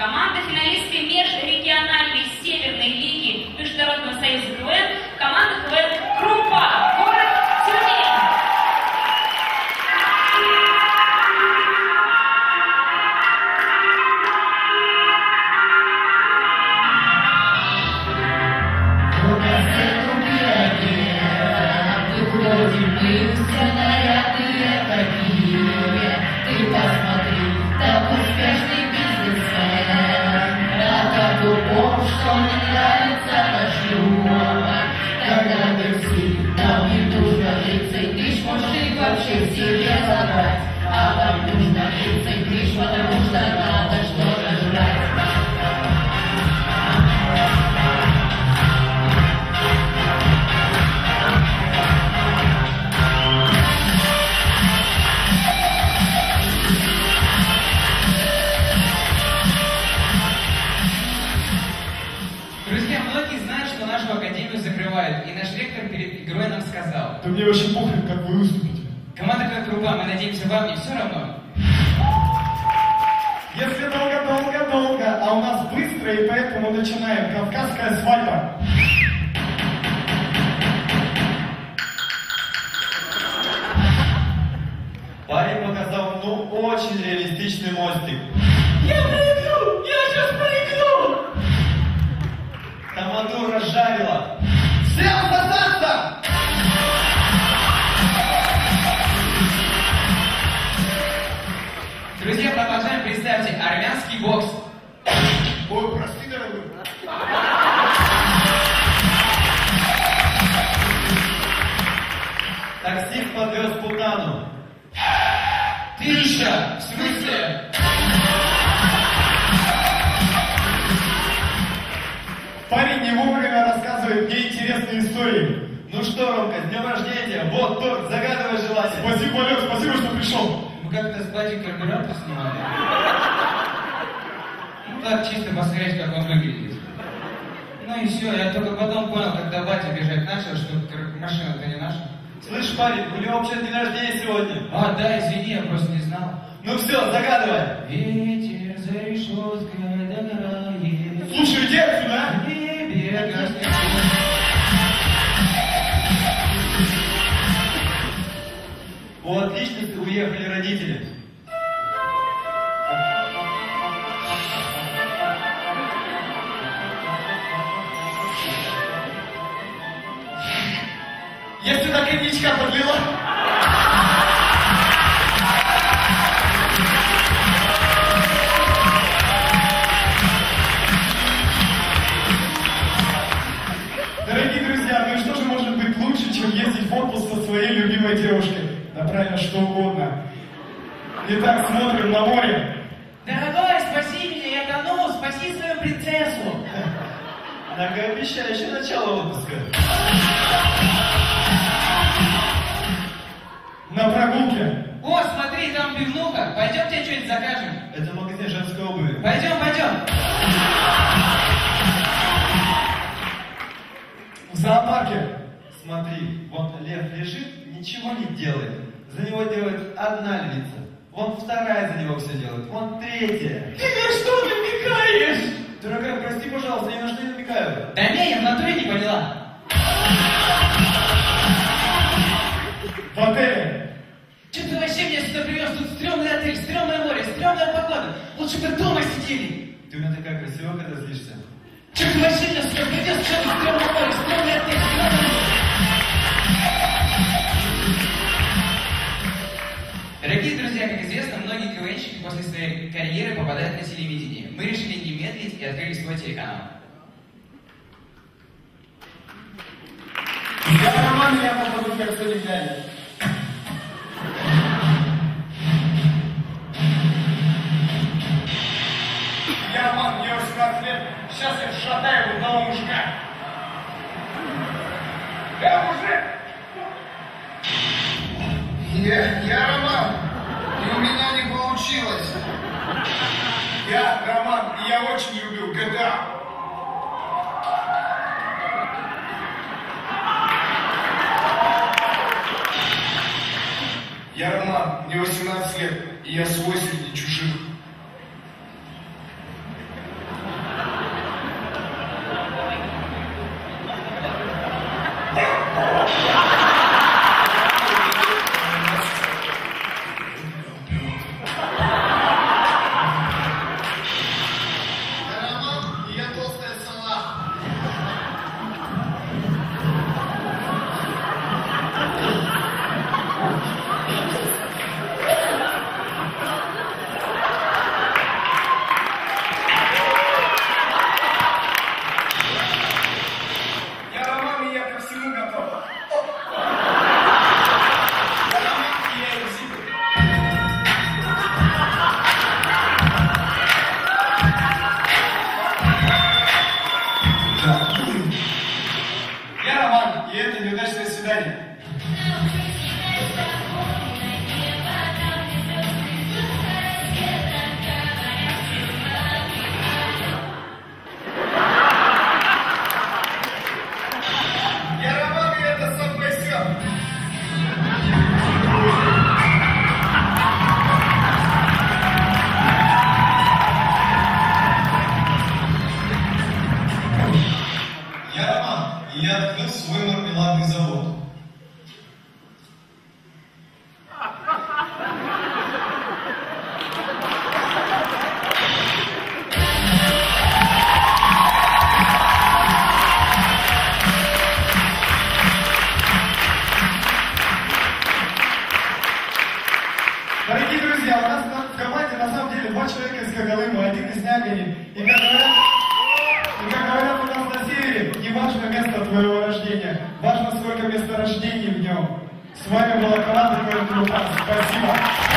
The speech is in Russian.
Команда финалистки межрегиональной нравится дождю. Когда такси, нам не нужно 30 тысяч, мужик вообще к себе забрать. А вам нужно 30 тысяч, потому что надо сказал. Да мне вообще похрен, как вы выступите. Команда как труба, мы надеемся, вам не все равно. Если долго-долго-долго, а у нас быстро, и поэтому начинаем. Кавказская свадьба. Парень показал, ну, очень реалистичный мостик. Я прыгну! Я сейчас прыгну! Тамаду разжарила. Армянский бокс. Ой, прости, дорогой. Таксист подвез путану. Ты еще? В смысле? Парень не вовремя рассказывает мне интересные истории. Ну что, Ромка, с днем рождения! Вот торт, загадывай желание. Спасибо, Лев, спасибо, что пришел. Мы как-то с батей карбюратор снимали. Ну так, чисто посмотреть, как он выглядит. Ну и все, я только потом понял, когда батя бежать начал, что машина-то не наша. Слышь, парень, у него вообще день рождения сегодня. А, да, извини, я просто не знал. Ну все, загадывай. Ветер за решеткой догорает. Слушай, иди отсюда, а? В небе гаснет У отличницы уехали родители. Я сюда коньячка подлила. Дорогие друзья, ну и что же может быть лучше, чем ездить в отпуск со своей любимой девушкой? Да правильно, что угодно. Итак, смотрим на море. Дорогой, Многообещающее начало отпуска. На прогулке. О, смотри, там пивнуха. Пойдем тебе что-нибудь закажем. Это магазин женской обуви. Пойдем, пойдем. В зоопарке. Смотри, вот лев лежит, ничего не делает. За него делает одна львица. Вон вторая за него все делает. Вон третья. Ты на что намекаешь? Дорогая, прости, пожалуйста, я ни на что не намекаю. Да не, я в натуре не поняла. В отеле. Че ты вообще меня сюда привез? Тут стрёмный отель, стрёмное море, стрёмная погода. Лучше бы дома сидели. Ты у меня такая красивая, когда злишься. Че ты вообще меня сюда привез? Что тут стрёмное море, стрёмный отель, стрёмное море? Дорогие друзья, как известно, многие КВНщики после своей карьеры попадают на телевидение. Мы решили не медлить и открыли свой телеканал. Я Роман, я кто не глянет. Я Роман, мне 18 лет. Сейчас я шатаю одного мужика. Э, мужик! Я, я Роман, и у меня не получилось. Я Роман, и я очень люблю GTA. Мне 18 лет, и я свой среди чужих. Нягани. И как говорят, и как говорят у нас на севере, не важно место твоего рождения, важно сколько месторождений в нем. С вами была команда Когалыма. Спасибо.